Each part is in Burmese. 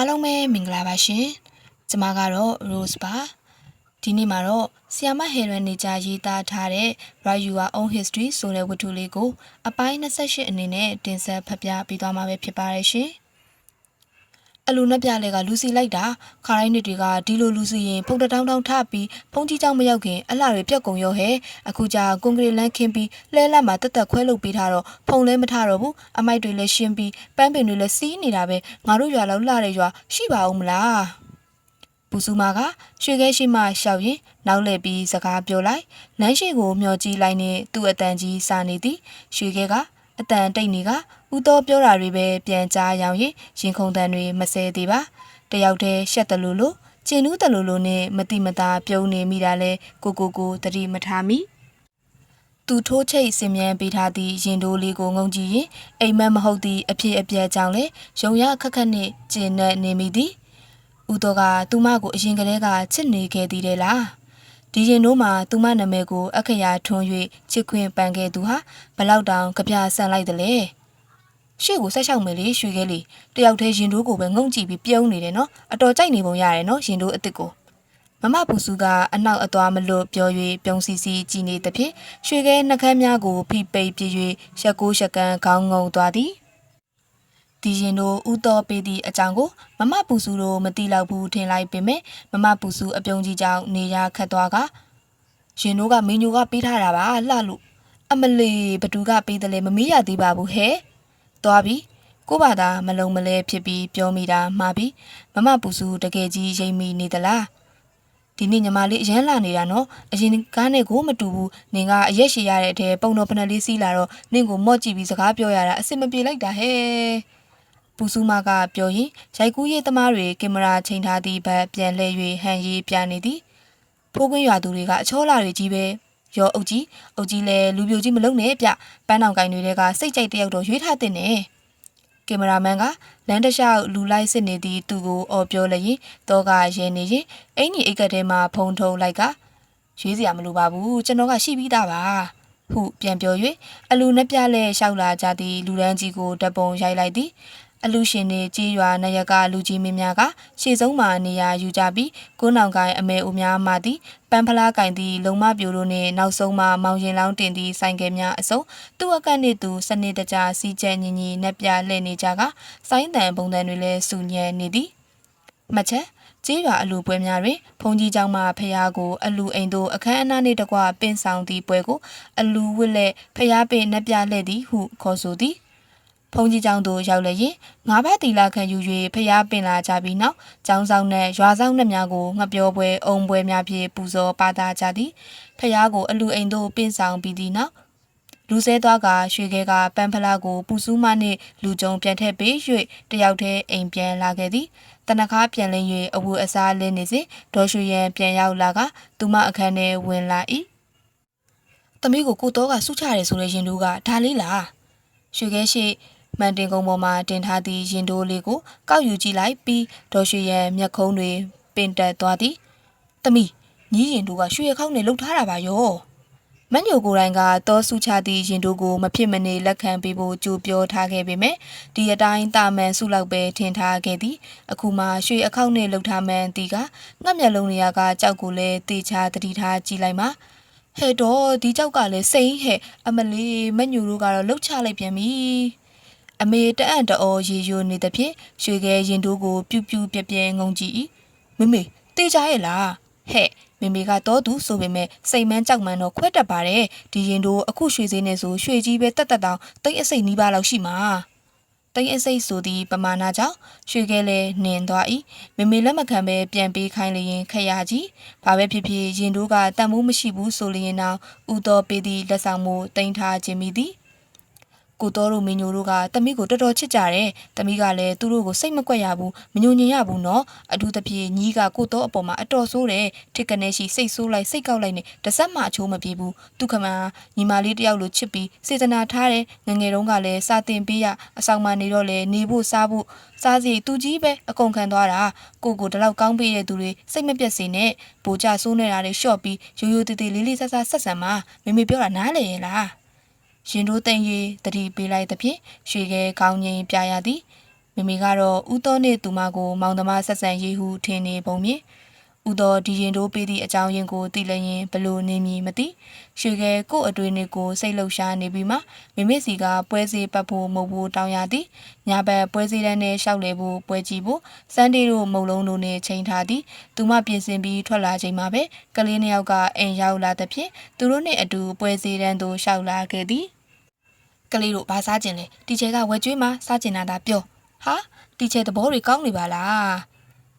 အားလုံးပဲမင်္ဂလာပါရှင်ကျမကတော့ Rose ပါဒီနေ့မှာတော့ဆီယာမဟေရန်နေကြရေးသားထားတဲ့ Write Your Own History ဆိုတဲ့ဝတ္ထုလေးကိုအပိုင်း28အနေနဲ့တင်ဆက်ဖတ်ပြပေးသွားမှာပဲဖြစ်ပါတယ်ရှင် အလူနဲ့ပြလဲကလူစီလိုက်တာခါတိုင်းနေ့တွေကဒီလိုလူစီရင်ဖုန်တတောင်းတောင်းထပြီးဖုန်ကြီးကြောင့်မရောက်ခင်အလှတွေပြက်ကုန်ရောဟဲ့အခုကြာကွန်ကရစ်လမ်းခင်းပြီးလဲလက်မှာတက်တက်ခွဲလုပ်ပေးထားတော့ဖုန်လဲမထတော့ဘူးအမိုက်တွေလည်းရှင်းပြီးပန်းပင်တွေလည်းစီးနေတာပဲငါတို့ရွာလောက်လှတဲ့ရွာရှိပါဦးမလားပူစုမာကရွှေခဲရှိမှရှောက်ရင်နောက်လှည့်ပြီးစကားပြောလိုက်လမ်းရှိကိုမျောကြည့်လိုက်နဲ့သူ့အတန်ကြီးစာနေသည်ရွှေခဲကအတန်တိတ်နေက ဦးတော်ပြောတာတွေပဲပြန်ကြားရောင်ရင်ရင်ခုန်တန်တွေမဆဲသေးပါတယောက်တည်းရှက်တလူလူကျင်နူးတလူလူနဲ့မတိမတာပြုံးနေမိတာလဲကိုကိုကိုတတိမထားမိသူထိုးချိတ်စင်မြန်ပေးထားသည့်ရင်တိုးလေးကိုငုံကြည့်ရင်အိမ်မက်မဟုတ်သည့်အဖြစ်အပျက်ကြောင့်လေရုံရခက်ခက်နဲ့ကျင်နဲ့နေမိသည်ဦးတော်ကသူမကိုအရင်ကတည်းကချစ်နေခဲ့သည်တဲ့လားဒီရင်တို့မှာသူမနာမည်ကို အခရာထွန်း၍ချစ်ခွင်ပန်ခဲ့သူဟာဘလောက်တောင်ကြပြဆန်လိုက်တယ်လေ ရှေ့ကိုဆက်လျှောက်မယ်လေရွှေခဲလေးတယောက်တည်းရင်တို့ကိုပဲငုံကြည့်ပြီးပြုံးနေတယ်နော်အတော်ကြိုက်နေပုံရတယ်နော်ရင်တို့အစ်စ်ကိုမမပူစုကအနောက်အသွားမလွတ်ပြော၍ပြုံးစီစီကြည်နေသဖြင့်ရွှေခဲနှကမ်းများကိုဖိပိတ်ပြည့်၍ရက်ကိုရှက်ကန်းခေါင်းငုံသွားသည်ဒီရင်တို့ဥတော်ပေးသည့်အကြောင်းကိုမမပူစုတို့မတိလောက်ဘူးထင်လိုက်ပေမဲ့မမပူစုအပြုံးကြီးကြောင့်နေရခတ်သွားကရင်တို့ကမင်းညိုကပေးထားတာပါလှလို့အမလီဘသူကပေးတယ်လဲမမေးရသေးပါဘူးဟဲ့ သွားပြီကိုဘာသာမလုံမလဲဖြစ်ပြီးပြောမိတာမှားပြီမမပူစုတကယ်ကြီးရိမ့်မိနေသလားဒီနေ့ညီမလေးအရန်လာနေတာနော်အရင်ကားနဲ့ကိုမတူဘူးနင်ကအရက်ရှည်ရတဲ့အထဲပုံတော်ဖနက်လေးစီးလာတော့နင့်ကိုမော့ကြည့်ပြီးစကားပြောရတာအဆင်မပြေလိုက်တာဟဲ့ပူစုမကပြောရင်ရိုက်ကူးရေးသမားတွေကင်မရာချိန်ထားသည့်ဘက်ပြန်လှည့်၍ဟန်ရေးပြနေသည်ဖိုးကွင်းရွာသူတွေကအချောလာတွေကြီးပဲ ရောအုပ်ကြီးအုပ်ကြီးလဲလူပြိုကြီးမလုံနဲ့ဗျပန်းတောင်ကိုင်တွေကစိတ်ကြိုက်တယောက်တော့ရွေးထားတဲ့နဲ့ကင်မရာမန်ကလမ်းတစ်လျှောက်လူလိုက်စစ်နေသည့်သူကိုအော်ပြောလျင်တော့ကရဲနေရင်အင်ကြီးအိတ်ကထဲမှာဖုံထုံလိုက်ကရွေးစရာမလိုပါဘူးကျွန်တော်ကရှိပြီးသားပါဟုပြန်ပြော၍အလူနှက်ပြလဲလျှောက်လာကြသည့်လူရန်ကြီးကိုတပ်ပုံရိုက်လိုက်သည် အလူရှင်တွေကြေးရွာနရကလူကြီးမင်းများကရှေ့ဆုံးမှာနေရာယူကြပြီးကိုးနောင်ကိုင်းအမဲအိုများမှသည်ပန်ဖလားကင်သည်လုံမပြိုတို့နှင့်နောက်ဆုံးမှမောင်ရင်လောင်းတင်သည့်ဆိုင်ကယ်များအစုံသူ့အကန့်နှင့်သူစနစ်တကျစီကျညီညီနှက်ပြလှည့်နေကြကဆိုင်းတန်ပုံတန်တွေလည်းစူညံနေသည်မချက်ကျေးရွာအလူပွဲများတွင်ဘုံကြီးကျောင်းမှဖះကိုအလူအိမ်သို့အခမ်းအနားနှင့်တကွပင့်ဆောင်သည့်ပွဲကိုအလူဝစ်လက်ဖះပင်နှက်ပြလှည့်သည်ဟုခေါ်ဆိုသည်။ ဖုန်ကြီးကျောင်းသို့ရောက်လျင်ငါးဘတ်တီလာခံယူ၍ဖျားပင်လာကြပြီးနောက်ကျောင်းဆောင်နှင့်ရွာဆောင်နှင့်များကိုငှပြောပွဲအုံပွဲများဖြင့်ပူဇော်ပါတာကြသည်ဖျားကိုအလူအိမ်သို့ပင်ဆောင်ပြီးသည့်နောက်လူဆဲသွားကရွှေခဲကပန်းဖလားကိုပူစူးမနှင့်လူကြုံပြန်ထက်ပေး၍တယောက်တည်းအိမ်ပြန်လာခဲ့သည်တနခါပြန်လင်း၍အဝတ်အစားလင်းနေစဉ်ဒေါ်ရွှေရန်ပြန်ရောက်လာကသူမအခန်းထဲဝင်လာ၏သမီးကိုကိုတော့ကစုချတယ်ဆိုတဲ့ရင်တို့ကဒါလေးလားရွှေခဲရှိ မှန်တင်ကုန်းပေါ်မှာတင်ထားသည့်ရင်တိုးလေးကိုကောက်ယူကြည့်လိုက်ပြီးဒေါ်ရွှေရန်မျက်ခုံးတွေပင်တက်သွားသည်။သမီးညီးရင်တို့ကရွှေရခေါင်းနဲ့လှုပ်ထားတာပါယော။မညိုကိုယ်တိုင်ကတောစုချသည့်ရင်တို့ကိုမဖြစ်မနေလက်ခံပေးဖို့ကြိုးပြောထားခဲ့ပေမဲ့ဒီအတိုင်းတာမန်စုလောက်ပဲထင်ထားခဲ့သည်အခုမှရွှေအခောက်နဲ့လှုပ်ထားမှန်တီကငှက်မျက်လုံးတွေကကြောက်ကိုလည်းတေချာတတိထားကြည့်လိုက်မှာဟဲ့တော့ဒီကြောက်ကလည်းစိမ့်ဟဲ့အမလေးမညိုတို့ကတော့လှုပ်ချလိုက်ပြန်ပြီ အမေတအံ့တော်ရေယိုနေသဖြင့်ရွှေခဲရင်တို့ကိုပြူးပြူးပြဲပြဲငုံကြည့်၏မမေတေးကြရဲ့လားဟဲ့မမေကတော့သူဆိုပေမဲ့စိတ်မန်းကြောက်မှန်းတော့ခွဲတက်ပါတယ်ဒီရင်တို့အခုရွှေစင်းနေဆိုရွှေကြီးပဲတက်တက်တောင်တိတ်အစိတ်နီးပါးလောက်ရှိမှာတိတ်အစိတ်ဆိုသည့်ပမာဏကြောင့်ရွှေခဲလဲနင်သွား၏မမေလက်မခံပဲပြန်ပေးခိုင်းလျင်ခရကြီးဘာပဲဖြစ်ဖြစ်ရင်တို့ကတန်မိုးမရှိဘူးဆိုလျင်တော့ဥတော်ပေးသည့်လက်ဆောင်မှုတင်ထားခြင်းမိသည် ကိုတော်တို့မင်းညိုတို့ကတမိကိုတော်တော်ချစ်ကြတယ်။တမိကလည်းသူတို့ကိုစိတ်မကွက်ရဘူး။မညိုညင်ရဘူးနော်။အထူးသဖြင့်ညီးကကိုတော်အပေါ်မှာအတော်ဆိုးတယ်။ထစ်ကနေရှိစိတ်ဆိုးလိုက်စိတ်ကောက်လိုက်နဲ့တစက်မှအချိုးမပြေဘူး။သူခမန်ညီမလေးတယောက်လိုချစ်ပြီးစေတနာထားတယ်။ငငယ်တုန်းကလည်းစာတင်ပေးရအဆောင်မှနေတော့လေနေဖို့စားဖို့စားစီသူကြီးပဲအကုန်ခံသွားတာကိုကိုတလောက်ကောင်းပေးတဲ့သူတွေစိတ်မပြတ်စေနဲ့ဗိုလ်ကြဆိုးနေတာတွေရှော့ပြီးရိုးရိုးတည်တည်လေးလေးဆဆဆက်ဆံမှာမေမေပြောတာနားလေရဲ့လား ရင်တို့သိမ့်၍တတိပေးလိုက်သဖြင့်ရွှေခဲခေါင်းငိမ်ပြရသည်မမိမိကတော့ဦးသောနှင့်သူမကိုမောင်သမားဆက်ဆံရေးဟုထင်နေပုံမြင်ဦးသောဒီရင်တို့ပေးသည့်အကြောင်းရင်းကိုသိလျင်ဘလို့နေမည်မသိရွှေကဲကို့အတွင်းနဲ့ကိုစိတ်လှုပ်ရှားနေပြီးမှမိမိစီကပွဲစည်းပတ်ဖို့မဟုတ်ဘူးတောင်းရသည်ညာဘက်ပွဲစည်းတန်းနဲ့ရှောက်လေဖို့ပွဲကြည့်ဖို့စန်းဒေးတို့မုံလုံးတို့နဲ့ချိန်ထားသည်သူမပြင်ဆင်ပြီးထွက်လာချိန်မှာပဲကလေးနှစ်ယောက်ကအိမ်ရောက်လာသဖြင့်သူတို့နှင့်အတူပွဲစည်းတန်းသို့ရှောက်လာခဲ့သည် ကလေးတို့ဘာစားကျင်လဲတီချဲကဝက်ကျွေးမှာစားကျင်တာဒါပြောဟာတီချဲသဘောတွေကောင်းနေပါလား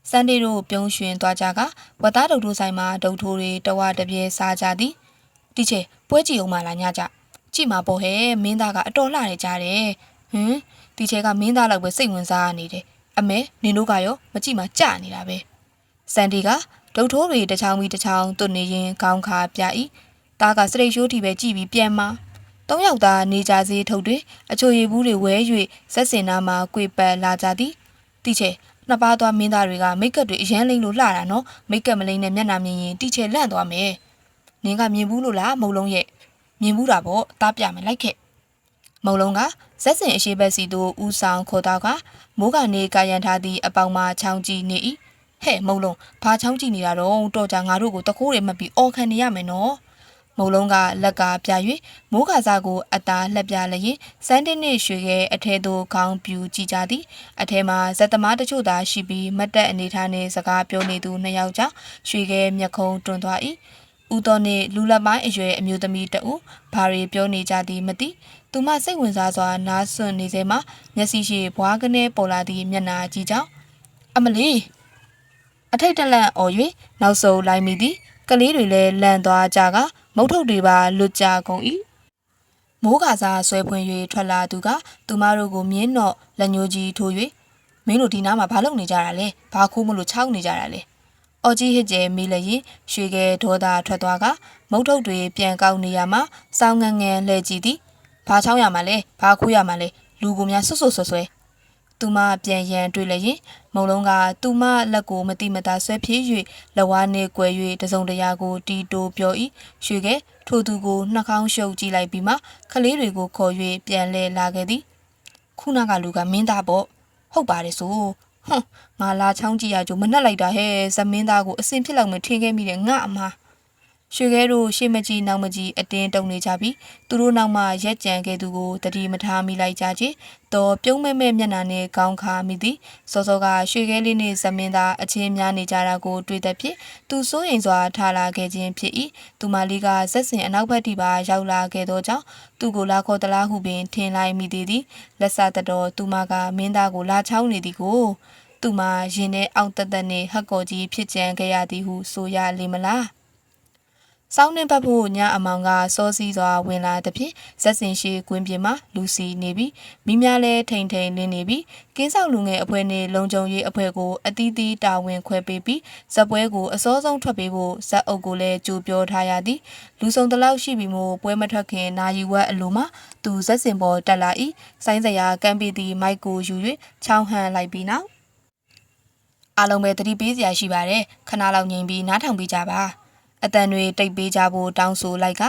စန်ဒေးတို့ပြုံးရွှင်သွားကြကဝက်သားဒုတ်ထိုးဆိုင်မှာဒုတ်ထိုးတွေတဝတပြဲစားကြသည်တီချဲပွဲကြည့်အောင်မလားညကြကြည့်မှာပေါ့ဟဲ့မင်းသားကအတော်လှနေကြတယ်ဟင်တီချဲကမင်းသားလောက်ပဲစိတ်ဝင်စားနေတယ်အမေနင်တို့ကရောမကြည့်မှကြာနေတာပဲစန်ဒီကဒုတ်ထိုးတွေတစ်ချောင်းပြီးတစ်ချောင်းတွနေရင်ခေါင်းခါပြဤတားကစရိတ်ရှိုးတီပဲကြည့်ပြီးပြန်မှာ ၃ယောက်သားနေကြစည်းထုတ်တွင်အချိုရည်ဘူးတွေဝဲ၍ဆက်စင်နာမှာကွေပတ်လာကြသည်တိချေနှစ်ပါးသောမင်းသားတွေကမိတ်ကပ်တွေအရန်လိမ့်လို့လှတာနော်မိတ်ကပ်မလိမ့်နဲ့မျက်နှာမြင်ရင်တိချေလန့်သွားမယ်နင်းကမြင်ဘူးလို့လားမုံလုံးရဲ့မြင်ဘူးတာပေါ့တားပြမယ်လိုက်ခဲ့မုံလုံးကဇက်စင်အရှိဘက်စီသို့ဦးဆောင်ခေါ်တော့ကမိုးကနေကာရန်ထားသည့်အပေါင်မှာချောင်းကြည့်နေ၏ဟဲ့မုံလုံးဘာချောင်းကြည့်နေတာတော့တော်ကြငါတို့ကိုတကိုးတွေမှတ်ပြီးအော်ခံနေရမယ်နော် မုံလုံးကလက်ကပြ၍မိုးခါစားကိုအသားလှက်ပြလျင်စန်းတင်းနှင့်ရွှေရဲ့အထဲသို့ခေါင်းပြူကြည့်ကြသည်အထဲမှာဇက်သမားတချို့သာရှိပြီးမတ်တက်အနေထားနှင့်စကားပြောနေသူနှစ်ယောက်ကြောင့်ရွှေရဲ့မျက်ခုံးတွန်းသွား၏ဦးတော်နှင့်လူလက်ပိုင်းအရွယ်အမျိုးသမီးတဦးဘာတွေပြောနေကြသည်မသိသူမစိတ်ဝင်စားစွာနားဆွနေစေမှာမျက်စိရှိဘွားကနေပေါ်လာသည့်မျက်နှာကြီးကြောင့်အမလီအထိတ်တလန့်អော်၍နောက်ဆုံးလိုက်မိသည်ကလေးတွေလည်းလန့်သွားကြက မုတ်ထုတ်တွေပါလွတ်ကြကုန်၏မိုးကစားဆွဲဖွင့်၍ထွက်လာသူကသူမတို့ကိုမြင်းတော့လက်ညှိုးကြီးထိုး၍မင်းတို့ဒီနားမှာဘာလုပ်နေကြတာလဲဘာခိုးမလို့ချောင်းနေကြတာလဲအော်ကြီးဟစ်ကျဲမေးလည်းရင်ရွှေကဲဒေါသထွက်သွားကမုတ်ထုတ်တွေပြန်ကောက်နေရမှာစောင်းငန်းငန်းလှည့်ကြည့်သည်ဘာချောင်းရမှာလဲဘာခိုးရမှာလဲလူကိုများဆွတ်ဆွတ်ဆွဲဆွဲ သူမပြန်ရန်တွေ့လည်းရင်မုံလုံးကသူမလက်ကိုမတိမတာဆွဲဖြည့်၍လဝါနှင့်ကွယ်၍တစုံတရာကိုတီတိုပြော၏ရွှေကဲထိုသူကိုနှာခေါင်းရှုပ်ကြည့်လိုက်ပြီးမှခလေးတွေကိုခေါ်၍ပြန်လဲလာခဲ့သည်ခုနကလူကမင်းသားပေါ့ဟုတ်ပါတယ်ဆိုဟွန်းငါလာချောင်းကြည့်ရကြိုမနှက်လိုက်တာဟဲ့ဇမင်းသားကိုအစင်ဖြစ်လောက်မထင်ခဲ့မိတဲ့ငါအမား ရွှေခဲတို့ရှေ့မကြီးနောက်မကြီးအတင်းတုံနေကြပြီသူတို့နောက်မှရက်ကြံခဲ့သူကိုတတိမထားမိလိုက်ကြချင်းတော့ပြုံးမဲမဲမျက်နှာနဲ့ကောင်းခါမိသည်စောစောကရွှေခဲလေးနဲ့ဇမင်းသားအချင်းများနေကြတာကိုတွေ့တဲ့ဖြစ်သူစိုးရင်စွာထားလာခဲ့ခြင်းဖြစ်၏သူမလေးကဇက်စင်အနောက်ဘက်ထိပါရောက်လာခဲ့သောကြောင့်သူကိုလာခေါ်တလားဟုပင်ထင်လိုက်မိသေးသည်လက်စတတော်သူမကမင်းသားကိုလာချောင်းနေသည်ကိုသူမရင်ထဲအောင့်တက်တက်နဲ့ဟက်ကော်ကြီးဖြစ်ကြံခဲ့ရသည်ဟုဆိုရလိမ့်မလား စောင်းနှင်းပတ်ဖို့ညအမောင်ကစောစီးစွာဝင်လာသည်ဖြင့်ဇက်စင်ရှိကွင်းပြင်မှာလူစီနေပြီးမိများလဲထိန်ထိန်လင်းနေပြီးကင်းဆောက်လူငယ်အဖွဲ့နဲ့လုံခြုံရေးအဖွဲ့ကိုအသီးသီးတာဝန်ခွဲပေးပြီးဇက်ပွဲကိုအစောဆုံးထွက်ပေးဖို့ဇက်အုပ်ကိုလည်းကြိုပြောထားရသည်လူစုံတလောက်ရှိပြီးမို့ပွဲမထွက်ခင်နာယီဝက်အလိုမှာသူဇက်စင်ပေါ်တက်လာ၏ဆိုင်းစရာကမ်းပီတီမိုက်ကိုယူ၍ချောင်းဟန်လိုက်ပြီးနောက်အားလုံးပဲသတိပေးစရာရှိပါတယ်ခဏလောက်ငြိမ်ပြီးနားထောင်ပေးကြပါ အတန်တွေတိတ်ပေးကြဖို့တောင်းဆိုလိုက်က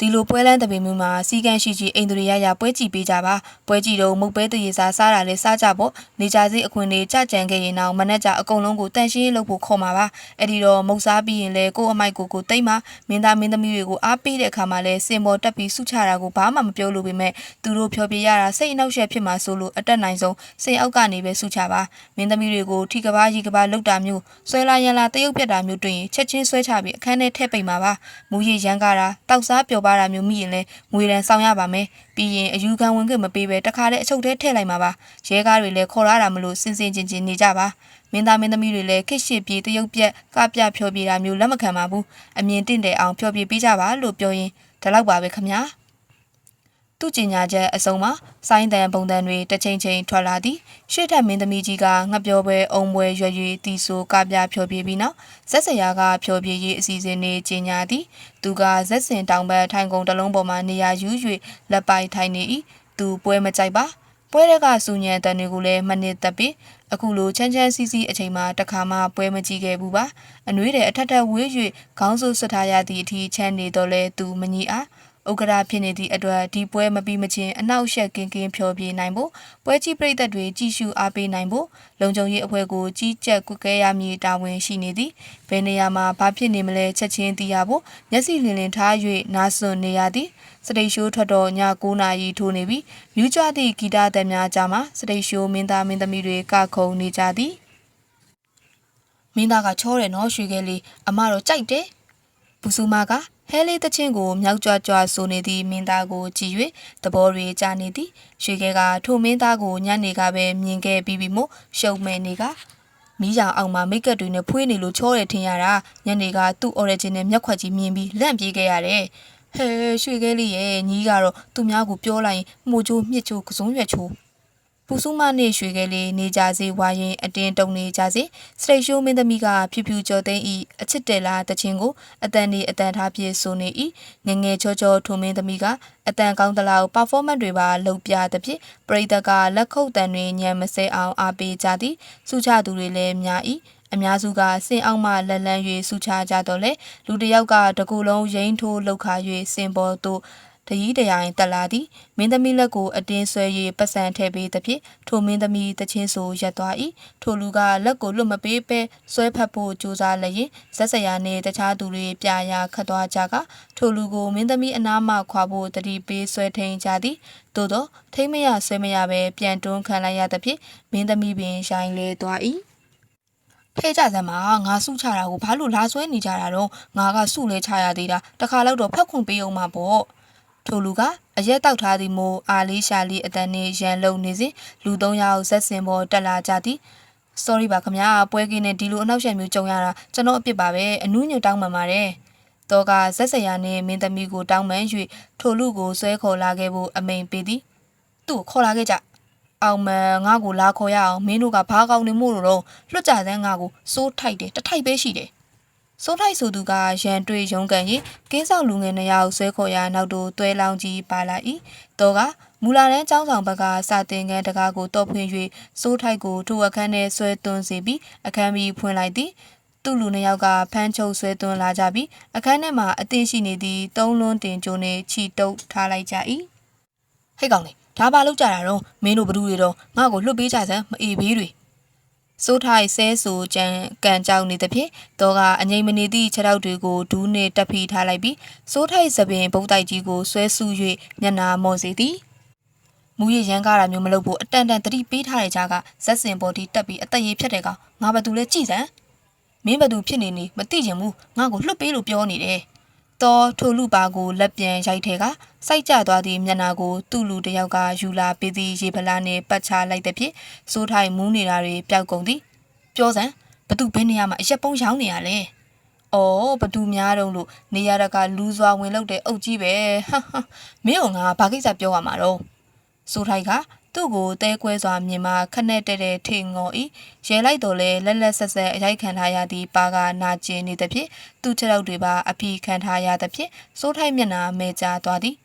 ဒီလိုပွဲလန်းတပင်မျိုးမှာစီကန်းရှိရှိအိမ်သူတွေရရပွဲကြည့်ပေးကြပါပွဲကြည့်တော့မုတ်ပဲတရေစားစားတာလဲစားကြပေါ့နေကြစိအခွင့်လေးကြကြံခဲ့ရင်တော့မနဲ့ကြအကုန်လုံးကိုတန်ရှင်းလုပ်ဖို့ခေါ်မှာပါအဲ့ဒီတော့မုတ်စားပြီးရင်လဲကို့အမိုက်ကိုကိုတိတ်မှာမင်းသားမင်းသမီးတွေကိုအားပေးတဲ့အခါမှာလဲစင်ပေါ်တက်ပြီးစုချတာကိုဘာမှမပြောလို့ပေမဲ့သူတို့ဖြောပြရတာစိတ်အနှောက်အယှက်ဖြစ်မှာဆိုလို့အတက်နိုင်ဆုံးစိတ်အောက်ကနေပဲစုချပါမင်းသမီးတွေကိုထိကဘာကြီးကဘာလောက်တာမျိုးဆွဲလာရန်လာတရုပ်ပြက်တာမျိုးတွေ့ရင်ချက်ချင်းဆွဲချပြီးအခန်းထဲထည့်ပိတ်မှာပါမူရည်ရန်ကားတာတောက်စားပျော်ပါတာမျိုးမိရင်လဲငွေတန်ဆောင်ရပါမယ်ပြီးရင်အယူခံဝင်ခွင့်မပေးဘဲတခါတည်းအချုပ်ထဲထည့်လိုက်မှာပါရဲကားတွေလည်းခေါ်ရတာမလို့စင်စင်ချင်းချင်းနေကြပါမင်းသားမင်းသမီးတွေလည်းခစ်ရှစ်ပြေတရုပ်ပြက်ကပြဖြောပြေတာမျိုးလက်မခံပါဘူးအမြင်တင့်တယ်အောင်ဖြောပြေပေးကြပါလို့ပြောရင်ဒါတော့ပါပဲခမညာ သူကျင်ညာချက်အစုံမှာစိုင်းတန်ပုံတန်တွေတစ်ချိန်ချိန်ထွက်လာသည်ရှေ့ထက်မင်းသမီးကြီးကငှက်ပြောပွဲအုံပွဲရွရွတီဆိုကပြဖြောပြေပြီးနောက်ဇက်စရာကဖြောပြေရေးအစီအစဉ်တွေကျင်ညာသည်သူကဇက်စင်တောင်ဘက်ထိုင်ကုန်တစ်လုံးပေါ်မှာနေရာယူ၍လက်ပိုက်ထိုင်နေ၏သူပွဲမကြိုက်ပါပွဲရက်ကစူညံတန်တွေကိုလည်းမနစ်သက်ပြီးအခုလိုချမ်းချမ်းစီးစီးအချိန်မှာတခါမှပွဲမကြည့်ခဲ့ဘူးပါအနှွေးတဲ့အထက်ထက်ဝေး၍ခေါင်းစုဆွတ်ထားရသည့်အထိချမ်းနေတော့လဲသူမညီအား ဥက္ကရာဖြစ်နေသည့်အတွက်ဒီပွဲမပြီးမချင်းအနောက်ရှက်ကင်းကင်းဖျော်ဖြေနိုင်ဖို့ပွဲကြည့်ပရိသတ်တွေကြည်ရှုအားပေးနိုင်ဖို့လုံခြုံရေးအဖွဲ့ကိုကြီးကြပ်ကွပ်ကဲရမည်တာဝန်ရှိနေသည်ဘယ်နေရာမှာဘာဖြစ်နေမလဲချက်ချင်းသိရဖို့မျက်စိလင်လင်ထား၍နားစွန်နေရသည်စတိတ်ရှိုးထွက်တော့ည9နာရီထိုးနေပြီမြူးကြသည့်ဂီတသက်များကြားမှာစတိတ်ရှိုးမင်းသားမင်းသမီးတွေကခုန်နေကြသည်မင်းသားကချောတယ်နော်ရွှေခဲလေးအမတော့ကြိုက်တယ်ဘူစုမက ဟဲလေးတချင်းကိုမြောက်ကြွကြွဆိုနေသည့်မင်းသားကိုကြည်၍သဘောတွေကျနေသည်ရွှေခဲကထိုမင်းသားကိုညနေကပဲမြင်ခဲ့ပြီးပြီမို့ရှုံမဲနေကမီးရောင်အောင်မှာမိတ်ကပ်တွေနဲ့ဖွေးနေလို့ချောတယ်ထင်ရတာညနေကသူ့ origin နဲ့မျက်ခွက်ကြီးမြင်ပြီးလန့်ပြေးခဲ့ရတယ်ဟဲရွှေခဲလေးရဲ့ညီးကတော့သူများကိုပြောလိုက်ရင်မှုချိုးမြစ်ချိုးကစုံရွက်ချိုး ပူစုမနဲ့ရွှေခဲလေးနေကြစေဝါရင်အတင်းတုံနေကြစေစတိတ်ရှိုးမင်းသမီးကဖြူဖြူကျော်သိန်းဤအချစ်တယ်လားတခြင်းကိုအတန်နေအတန်ထားပြဆိုနေဤငငယ်ချောချောထိုမင်းသမီးကအတန်ကောင်းသလား performance တွေပါလုပ်ပြသဖြင့်ပရိသတ်ကလက်ခုပ်တန်တွေညံမစဲအောင်အားပေးကြသည်စုချသူတွေလည်းများဤအများစုကစင်အောင်မှလက်လန်း၍စုချကြတော့လေလူတစ်ယောက်ကတကူလုံးရိန်းထိုးလောက်ခါ၍စင်ပေါ်သို့ တကြီးတရိုင်တက်လာသည်မင်းသမီးလက်ကိုအတင်းဆွဲ၍ပတ်စံထည့်ပေးသဖြင့်ထိုမင်းသမီးတချင်းဆိုရက်သွား၏ထိုလူကလက်ကိုလွတ်မပေးပဲဆွဲဖက်ဖို့ကြိုးစားလျင်ဇက်စရာနှင့်တခြားသူတွေပြရာခတ်သွားကြကထိုလူကိုမင်းသမီးအနားမှခွာဖို့တတိပေးဆွဲထိန်ကြသည်သို့သောထိမ့်မရဆွဲမရပဲပြန်တွန်းခံလိုက်ရသဖြင့်မင်းသမီးပင်ရိုင်းလဲသွား၏ဖေးကြစမ်းမှာငါစုချတာကိုဘာလို့လာဆွဲနေကြတာတော့ငါကစုလဲချရသေးတာတခါတော့တော့ဖက်ခွန်ပေးအောင်မှာပေါ့ ထိုလူကအရက်တောက်ထားသည်မို့အာလေးရှာလေးအတန်နဲ့ရန်လုံနေစဉ်လူသုံးယောက်ဇက်စင်ပေါ်တက်လာကြသည် sorry ပါခင်ဗျာပွဲကင်းနဲ့ဒီလိုအနောက်ရှက်မျိုးကြုံရတာကျွန်တော်အပြစ်ပါပဲအနူးညွတ်တောင်းပန်ပါတယ်တော့ကဇက်စရာနဲ့မင်းသမီးကိုတောင်းပန်၍ထိုလူကိုဆွဲခေါ်လာခဲ့ဖို့အမိန်ပေးသည်သူ့ကိုခေါ်လာခဲ့ကြအောင်မန်ငါ့ကိုလာခေါ်ရအောင်မင်းတို့ကဘာကောင်းနေမို့လို့တော့လွတ်ကြစမ်းငါကိုစိုးထိုက်တယ်တထိုက်ပဲရှိတယ် စိုးထိုက်ဆိုသူကရန်တွေ့ရုံးကန်ရင်ကင်းဆောင်လူငယ်နှစ်ယောက်ဆွဲခေါ်ရနောက်တို့တွဲလောင်းကြီးပါလာ၏တော့ကမူလာတန်းចောင်းဆောင်ဘက်ကစာတင်ခန်းတကားကိုတော့ဖွင့်၍စိုးထိုက်ကိုထိုအခန်းထဲဆွဲသွင်းစေပြီးအခန်းပြီးဖွင့်လိုက်သည်သူ့လူနှစ်ယောက်ကဖမ်းချုပ်ဆွဲသွင်းလာကြပြီးအခန်းထဲမှာအသေးရှိနေသည့်သုံးလွန်းတင်ကြိုးနဲ့ခြိတုပ်ထားလိုက်ကြ၏ဟဲ့ကောင်လေဒါပါလောက်ကြတာတော့မင်းတို့ဘသူတွေတော့ငါ့ကိုလွတ်ပေးကြစမ်းမအေးဘေးတွေ စိုးထိုက်ဆဲဆူကြံကန်ကြောက်နေသဖြင့်တော့ကအငိမ့်မနေသည့်ခြေထောက်တွေကိုဒူးနှင့်တက်ဖီထားလိုက်ပြီးစိုးထိုက်သပင်ဘုတ်တိုက်ကြီးကိုဆွဲဆူ၍ညနာမော်စေသည်မူရရန်ကားတာမျိုးမလုပ်ဖို့အတန်တန်တတိပေးထားတဲ့ကြားကဇက်စင်ပေါ်တီတက်ပြီးအသက်ရည်ဖြတ်တဲ့ကောင်ငါဘသူလဲကြည်စမ်းမင်းဘသူဖြစ်နေနေမသိချင်ဘူးငါ့ကိုလွတ်ပေးလို့ပြောနေတယ် တော်ထိုလူပါကိုလက်ပြန်ရိုက်ထဲကစိုက်ကြသွားသည့်မျက်နာကိုသူ့လူတစ်ယောက်ကယူလာပေးသည့်ရေဖလားနှင့်ပတ်ချလိုက်တဲ့ဖြင့်စိုးထိုင်မူးနေတာတွေပျောက်ကုန်သည်ပြောစမ်းဘသူဘယ်နေရာမှာအရက်ပုံးရောင်းနေရလဲ။အော်ဘသူများတုံးလို့နေရတကလူစွာဝင်လောက်တဲ့အုပ်ကြီးပဲ။ဟာဟာမင်းကငါဘာကိစ္စပြောရမှာတော့။စိုးထိုက်က သူ့ကိုတဲကွဲစွာမြင်မှခနဲ့တဲ့တဲ့ထိန်ငေါ်ဤရဲလိုက်တော့လဲလက်လက်ဆက်ဆက်အရိုက်ခံထားရသည့်ပါကနာကျင်နေသဖြင့်သူ့ခြေထောက်တွေပါအဖီခံထားရသဖြင့်စိုးထိုက်မျက်နှာမဲကျသွားသည်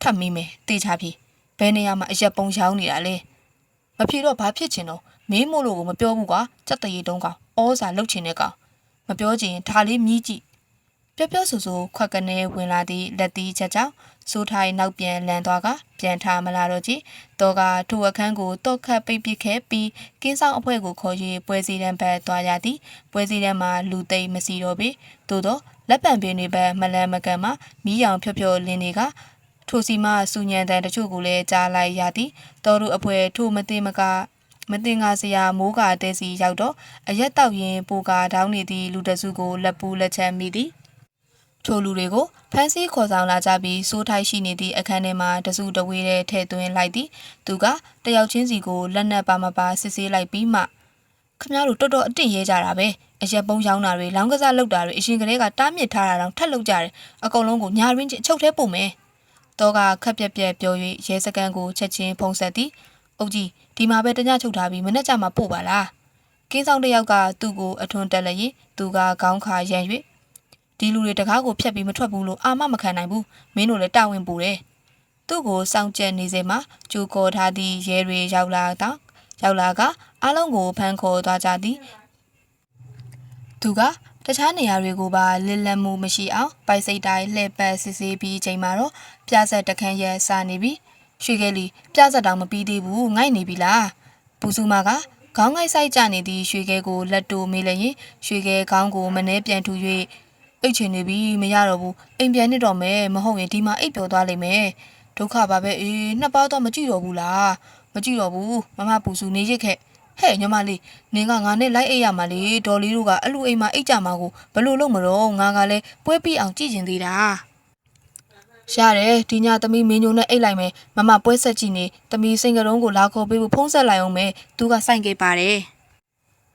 ထပ်မိမယ်တေချာပြီဘယ်နေရာမှာအရက်ပုံးရောင်းနေတာလဲမဖြေတော့ဘာဖြစ်ချင်တော့မင်းမို့လို့ကိုမပြောဘူးကွာစက်တရေတုံးကောင်ဩဇာလုတ်ချင်တဲ့ကောင်မပြောချင်ဒါလေးမြည်ကြည့် ပျော့ပျော့ဆူဆူခွက်ကနေဝင်လာသည့်လက်သီးချက်ကြောင့်စိုးထိုင်နောက်ပြန်လန်သွားကပြန်ထားမလာတော့ကြည့်တော့ကထိုအခန်းကိုတော့ခတ်ပိတ်ပစ်ခဲ့ပြီးကင်းဆောင်အဖွဲ့ကိုခေါ်၍ပွဲစည်းတန်းဘက်သွားရသည်ပွဲစည်းတန်းမှာလူသိမ့်မစီတော့ပေသို့တော့လက်ပံပင်တွေဘက်မလန်မကန်မှာမီးရောင်ဖြော့ဖြော့လင်းတွေကထိုစီမှစူညံတန်တချို့ကိုလည်းကြားလိုက်ရသည်တော်တို့အဖွဲထိုမသိမကမတင်ငါစရာမိုးကာတဲစီရောက်တော့အရက်တောက်ရင်ပူကာတောင်းနေသည့်လူတစုကိုလက်ပူးလက်ချမ်းမိသည် ထိုလူတွေကိုဖမ်းဆီးခေါ်ဆောင်လာကြပြီးစိုးထိုက်ရှိနေသည့်အခန်းထဲမှာတစုတဝေးတဲ့ထဲ့သွင်းလိုက်သည်သူကတယောက်ချင်းစီကိုလက်နက်ပါမပါစစ်ဆေးလိုက်ပြီးမှခမရတို့တော်တော်အတင့်ရဲကြတာပဲအရက်ပုံးရောင်းတာတွေလောင်းကစားလုပ်တာတွေအရှင်ကလေးကတားမြစ်ထားတာတော့ထက်လုပ်ကြတယ်အကုန်လုံးကိုညာရင်းချင်းအချုပ်ထဲပို့မယ်တော့ကခက်ပြက်ပြက်ပြော၍ရဲစကန်ကိုချက်ချင်းဖုံးဆက်သည်အုတ်ကြီးဒီမှာပဲတညချုပ်ထားပြီးမနေ့ကမှပို့ပါလားကင်းဆောင်တစ်ယောက်ကသူ့ကိုအထွန်းတက်လျင်သူကခေါင်းခါရန်၍ ဒီလူတွေတကားကိုဖျက်ပြီးမထွက်ဘူးလို့အာမမခံနိုင်ဘူးမင်းတို့လည်းတာဝန်ပူတယ်သူ့ကိုစောင့်ကြက်နေစေမှာကြိုကော်ထားသည့်ရဲတွေရောက်လာတော့ရောက်လာကအားလုံးကိုဖမ်းခေါ်သွားကြသည်သူကတတခြားနေရာတွေကိုပါလစ်လက်မှုမရှိအောင်ပိုက်စိတ်တိုင်းလှည့်ပတ်စစ်ဆေးပြီးအချိန်မှာတော့ပြဆက်တခန်းရဲစာနေပြီရွှေကလေးပြဆက်တောင်မပြီးသေးဘူးငိုက်နေပြီလားပူစုမကခေါင်းငိုက်ဆိုင်ကြနေသည့်ရွှေကဲကိုလက်တိုမေးလျင်ရွှေကဲခေါင်းကိုမနှဲပြန်ထူ၍ အိတ်ချင်နေပြီမရတော့ဘူးအိမ်ပြန်နေတော့မယ်မဟုတ်ရင်ဒီမှာအိတ်ပျော်သွားလိမ့်မယ်ဒုက္ခပါပဲအေးနှစ်ပေါက်တော့မကြည့်တော့ဘူးလားမကြည့်တော့ဘူးမမပူစုနေရစ်ခဲ့ဟဲ့ညီမလေးနင်ကငါနဲ့လိုက်အိတ်ရမှာလေဒေါ်လေးတို့ကအလူအိမ်မှာအိတ်ကြမှာကိုဘလို့လို့မတော့ငါကလည်းပွဲပြီးအောင်ကြည့်ကျင်သေးတာရတယ်ဒီညသမီးမင်းညိုနဲ့အိတ်လိုက်မယ်မမပွဲဆက်ကြည့်နေသမီးစိန်ကရုံးကိုလာခေါ်ပေးဖို့ဖုံးဆက်လိုက်အောင်မယ်သူကစိုက်ခဲ့ပါတယ်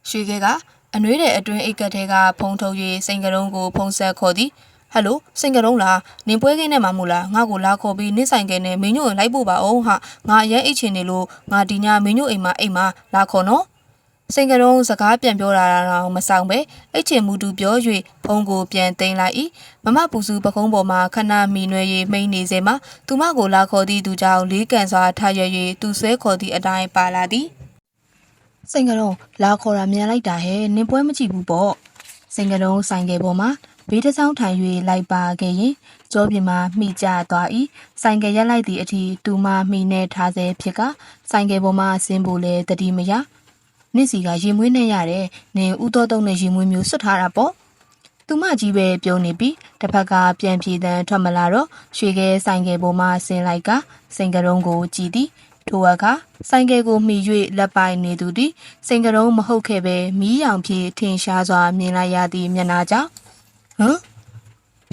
ရွှေခဲက အနှွေးတဲ့အတွင်းအိတ်ကက်ထဲကဖုံးထုတ်၍စိန်ကရုံးကိုဖုံးဆက်ခေါ်သည်ဟယ်လိုစိန်ကရုံးလားနင်ပွဲခင်းနဲ့မှမို့လားငါ့ကိုလာခေါ်ပြီးနင့်ဆိုင်ကဲနဲ့မင်းညိုကိုလိုက်ဖို့ပါအောင်ဟာငါအရင်အိတ်ချင်နေလို့ငါဒီညမင်းညိုအိမ်မှာအိမ်မှာလာခေါ်နော်စိန်ကရုံးစကားပြန်ပြောတာတော့မဆောင်ပဲအိတ်ချင်မှုတူပြော၍ဖုံးကိုပြန်သိမ်းလိုက်၏မမပူစုပကုံးပေါ်မှာခဏမီနွယ်၍မိန်နေစေမှာသူမကိုလာခေါ်သည့်သူကြောင့်လေးကန်စွာထားရွ၍သူဆွဲခေါ်သည့်အတိုင်းပါလာသည် စိန်ကရုံးလာခေါ်တာမြန်လိုက်တာဟဲ့နင်ပွဲမကြည့်ဘူးပေါ့စိန်ကရုံးဆိုင်ကယ်ပေါ်မှာဘေးတစ်ဆောင်ထိုင်၍လိုက်ပါခဲ့ရင်ကြောပြင်မှာမိကြသွား၏ဆိုင်ကယ်ရက်လိုက်သည့်အထိသူမမိနေထားစေဖြစ်ကဆိုင်ကယ်ပေါ်မှာဆင်းဖို့လဲတတိမရနစ်စီကရေမွေးနဲ့ရတယ်နင်ဥတော်တုံးနဲ့ရေမွေးမျိုးစွတ်ထားတာပေါ့သူမကြီးပဲပြုံးနေပြီတစ်ဖက်ကပြန်ပြေးတန်းထွက်မလာတော့ရွှေခဲဆိုင်ကယ်ပေါ်မှာဆင်းလိုက်ကစိန်ကရုံးကိုကြည်သည် ထိုအခါဆိုင်ကယ်ကိုမှီ၍လက်ပိုင်နေသူသည်စိန်ကရုံးမဟုတ်ခဲ့ပဲမီးရောင်ဖြင့်ထင်ရှားစွာမြင်လိုက်ရသည့်မျက်နှာကြောင့်ဟမ်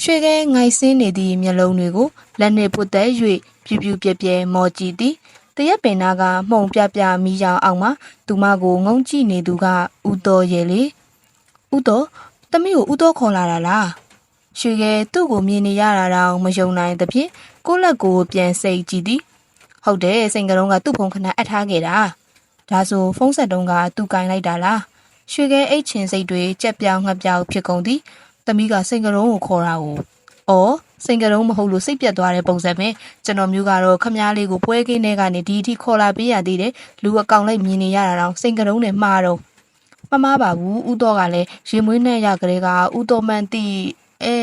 ရွှေခဲငိုက်ဆင်းနေသည့်မျက်လုံးတွေကိုလက်နှင့်ပုတ်သက်၍ပြူပြူပြဲပြဲမော်ကြည့်သည်တရက်ပင်နာကမှုံပြပြမီးရောင်အောင်မှသူမကိုငုံကြည့်နေသူကဥတော်ရဲ့လေဥတော်တမီးကိုဥတော်ခေါ်လာတာလားရွှေခဲသူ့ကိုမြင်နေရတာတော့မယုံနိုင်သဖြင့်ကိုယ့်လက်ကိုပြန်စိတ်ကြည့်သည် ဟုတ်တယ်စိန်ကလုံးကသူ့ဖုန်းခဏအပ်ထားခဲ့တာဒါဆိုဖုန်းဆက်တုံးကသူကင်လိုက်တာလားရွှေခဲအိတ်ချင်စိတ်တွေကြက်ပြောင်ငှက်ပြောင်ဖြစ်ကုန်သည်သမီးကစိန်ကရုံးကိုခေါ်တာကို။အော်စိန်ကရုံးမဟုတ်လို့စိတ်ပြတ်သွားတဲ့ပုံစံပဲ။ကျွန်တော်မျိုးကတော့ခမားလေးကိုပွဲကင်းထဲကနေဒီအထိခေါ်လာပေးရသေးတယ်။လူအကောင်လိုက်မြင်နေရတာတော့စိန်ကရုံးနဲ့မှားတော့မမပါဘူး။ဥတော်ကလည်းရေမွေးနဲ့ရကလေးကဥတော်မှန်တီအဲ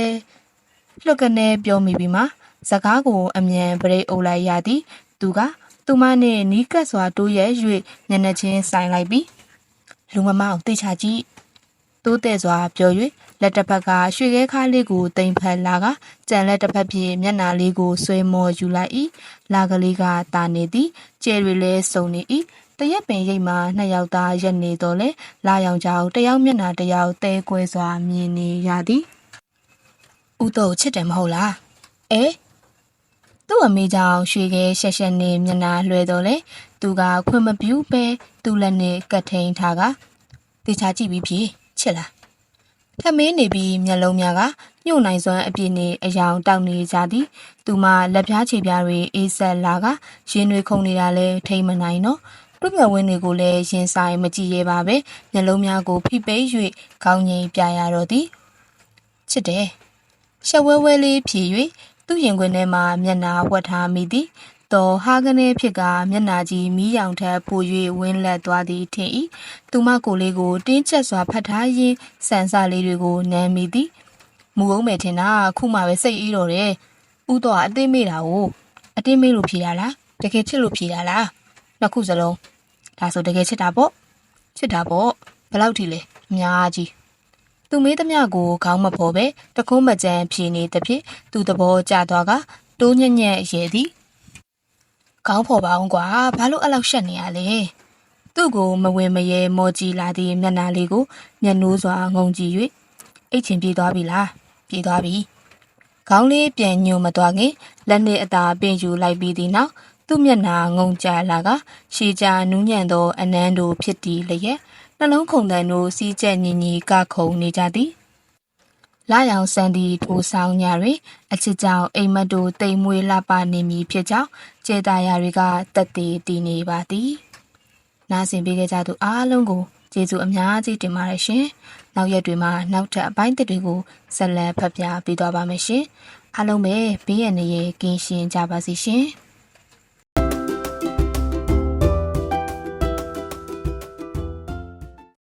လွတ်ကနေပြောမိပြီမှာစကားကိုအမြန်ပရိတ်အုပ်လိုက်ရသည်။ သူကသူမနဲ့နီးကပ်စွာတိုးရဲ၍ညနေချင်းဆိုင်လိုက်ပြီးလူမမအောင်တေချာကြည့်တိုးတဲ့စွာပြော၍လက်တစ်ဖက်ကရွှေခဲခါးလေးကိုတင်ဖက်လာကကြံလက်တစ်ဖက်ဖြင့်မျက်နာလေးကိုဆွဲမော်ယူလိုက်၏လာကလေးကတာနေသည်ကျဲတွေလည်းစုံနေ၏တရက်ပင်ရိပ်မှာနှစ်ယောက်သားရက်နေတော့လေလာရောင်ကြောင်တယောက်မျက်နာတယောက်တဲကွဲစွာမြင်နေရသည်ဦးတော့ချစ်တယ်မဟုတ်လားအဲ သူ့အမေကြောင့်ရွှေခဲရှက်ရှက်နေမျက်နာလွှဲတော့လေသူကခွင့်မပြုပဲသူ့လက်နဲ့ကတ်ထိန်ထားကတေချာကြည့်ပြီးဖြစ်ချစ်လားထမင်းနေပြီးမျက်လုံးများကညှို့နိုင်စွမ်းအပြည့်နေအယောင်တောက်နေကြသည်သူမလက်ပြားခြေပြားတွေအေးဆက်လာကရင်တွေခုန်နေတာလဲထိမ့်မနိုင်တော့တွမျက်ဝင်းတွေကိုလည်းရင်ဆိုင်မကြည့်ရဲပါပဲမျက်လုံးများကိုဖိပိတ်၍ခေါင်းငိမ်ပြရတော့သည်ချစ်တယ်ရှက်ဝဲဝဲလေးဖြည်၍ သူ့ရင်ခွင်ထဲမှာမျက်နာဝတ်ထားမိသည်တော်ဟာကနေဖြစ်ကမျက်နာကြီးမီးရောင်ထက်ပို၍ဝင်းလက်သွားသည်ထင်၏သူမကိုလေးကိုတင်းကျပ်စွာဖတ်ထားရင်းစံစာလေးတွေကိုနမ်းမိသည်မူအောင်မယ်ထင်တာခုမှပဲစိတ်အေးတော့တယ်ဥတော့အတင်းမေ့တာကိုအတင်းမေ့လို့ဖြေတာလားတကယ်ချစ်လို့ဖြေတာလားနှစ်ခုစလုံးဒါဆိုတကယ်ချစ်တာပေါ့ချစ်တာပေါ့ဘယ်လောက်ထိလဲအများကြီး သူမေးသမျှကိုခေါင်းမဖော်ပဲတကုံးမကြမ်းဖြေနေသဖြင့်သူသဘောကျသွားကတိုးညံ့ညံ့ရဲသည်ခေါင်းဖော်ပါအောင်ကွာဘာလို့အဲ့လောက်ရှက်နေရလဲသူ့ကိုမဝင်မရဲမော်ကြည့်လာသည့်မျက်နှာလေးကိုမျက်နှိုးစွာငုံကြည့်၍အိတ်ချင်ပြေးသွားပြီလားပြေးသွားပြီခေါင်းလေးပြန်ညွံမသွားခင်လက်နဲ့အသာပင်ယူလိုက်ပြီးသည်နောက်သူ့မျက်နှာငုံကြလာကရှည်ကြနူးညံ့သောအနမ်းတို့ဖြစ်တည်လျက် နှလုံးခုန်တန်တို့စီးကျက်ညီညီကခုန်နေကြသည်လာရောင်စံဒီထိုဆောင်ညာတွင်အချစ်ကြောင့်အိမ်မက်တို့တိမ်မွေးလှပနေမည်ဖြစ်ကြောင်းကျေတာယာတွေကတက်တည်တည်နေပါသည်နားဆင်ပေးကြသူအားလုံးကိုကျေးဇူးအများကြီးတင်ပါတယ်ရှင်နောက်ရက်တွေမှာနောက်ထပ်အပိုင်းသစ်တွေကိုဆက်လက်ဖတ်ပြပေးသွားပါမယ်ရှင်အားလုံးပဲဘေးရန်နေရကင်းရှင်းကြပါစေရှင်